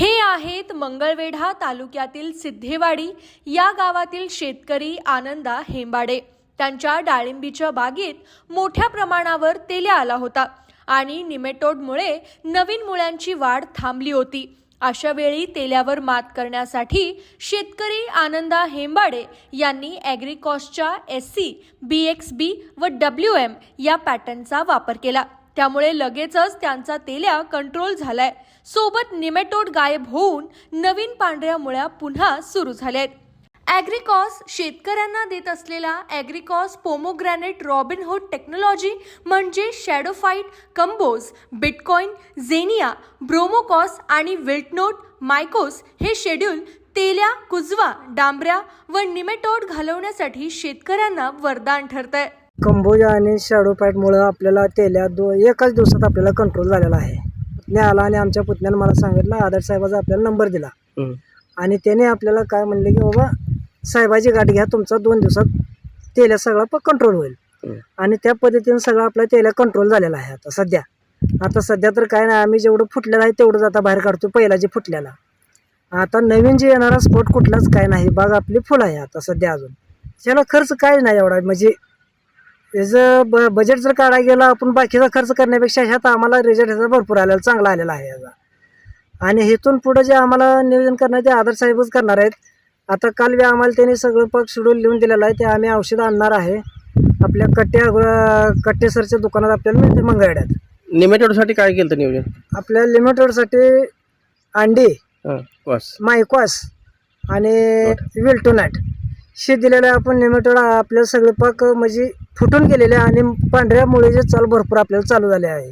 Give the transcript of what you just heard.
हे आहेत मंगळवेढा तालुक्यातील सिद्धेवाडी? या गावातील शेतकरी आनंदा हेंबाडे. त्यांच्या डाळिंबीच्या बागेत मोठ्या प्रमाणावर तेल्या आला होता आणि निमेटोडमुळे नवीन मुळ्यांची वाढ थांबली होती. अशा वेळी तेल्यावर मात करण्यासाठी शेतकरी आनंदा हेंबाडे यांनी ॲग्रिकॉसच्या S C B X B व डब्ल्यू एम या पॅटर्नचा वापर केला. त्यामुळे लगेचच त्यांचा तेल्या कंट्रोल झालाय. सोबत निमेटोड गायब होऊन नवीन पांढऱ्या मुळ्या पुन्हा सुरू झाल्यात. ॲग्रिकॉस शेतकऱ्यांना देत असलेला ॲग्रिकॉस पोमोग्रॅनेट रॉबिनहूड टेक्नॉलॉजी म्हणजे शॅडोफाईट कंबोज बिटकॉईन झेनिया ब्रोमोकॉस आणि विल्टनोट मायकोस हे शेड्यूल तेल्या कुजवा डांबऱ्या व निमेटोड घालवण्यासाठी शेतकऱ्यांना वरदान ठरतंय. कंबोजा आणि शॅडो पॅटमुळं आपल्याला तेल्या दो एकाच दिवसात आपल्याला कंट्रोल झालेला आहे. पुतण्या आला आणि आमच्या पुतण्यानं मला सांगितलं आदर साहेबाचा आपल्याला नंबर दिला. आणि त्याने आपल्याला काय म्हणले की बाबा साहेबाची गाठ घ्या तुमचा दोन दिवसात तेल्या सगळा प कंट्रोल होईल. आणि त्या पद्धतीनं सगळा आपला तेल्या कंट्रोल झालेला आहे आता सध्या. आता सध्या तर काय नाही आम्ही जेवढं फुटलेलं आहे तेवढंच आता बाहेर काढतो पहिला जे फुटलेला आता नवीन जे येणारा स्पॉट कुठलाच काय नाही बाग आपली फुल आहे आता सध्या अजून. त्याला खर्च काय नाही एवढा म्हणजे याचं ब बजेट जर काढायला गेलं आपण बाकीचा खर्च करण्यापेक्षा ह्यात आम्हाला रिझल्ट ह्याचा भरपूर आलेला चांगला आलेला आहे याचा आणि हेतून पुढं जे आम्हाला नियोजन करणार ते आदर साहेबच करणार आहेत. आता काल बी आम्हाला त्यांनी सगळं पग शेड्यूल लिहून दिलेलं आहे ते आम्ही औषधं आणणार आहे. आपल्या कट्ट्या अं, कट्टेसरच्या दुकानात आपल्याला मिळते मंगळड्यात निमेटोडसाठी काय केलं नियोजन? आपल्या लिमिटेडसाठी अंडी बस. मायकॉस आणि विल्टोनॅट. हे दिलेलं आहे आपण लिमिटेड आपल्याला सगळे पाक म्हणजे फुटून गेलेले आणि पांढऱ्या मुळेचे चाल भरपूर आपल्याला चालू झाले आहे.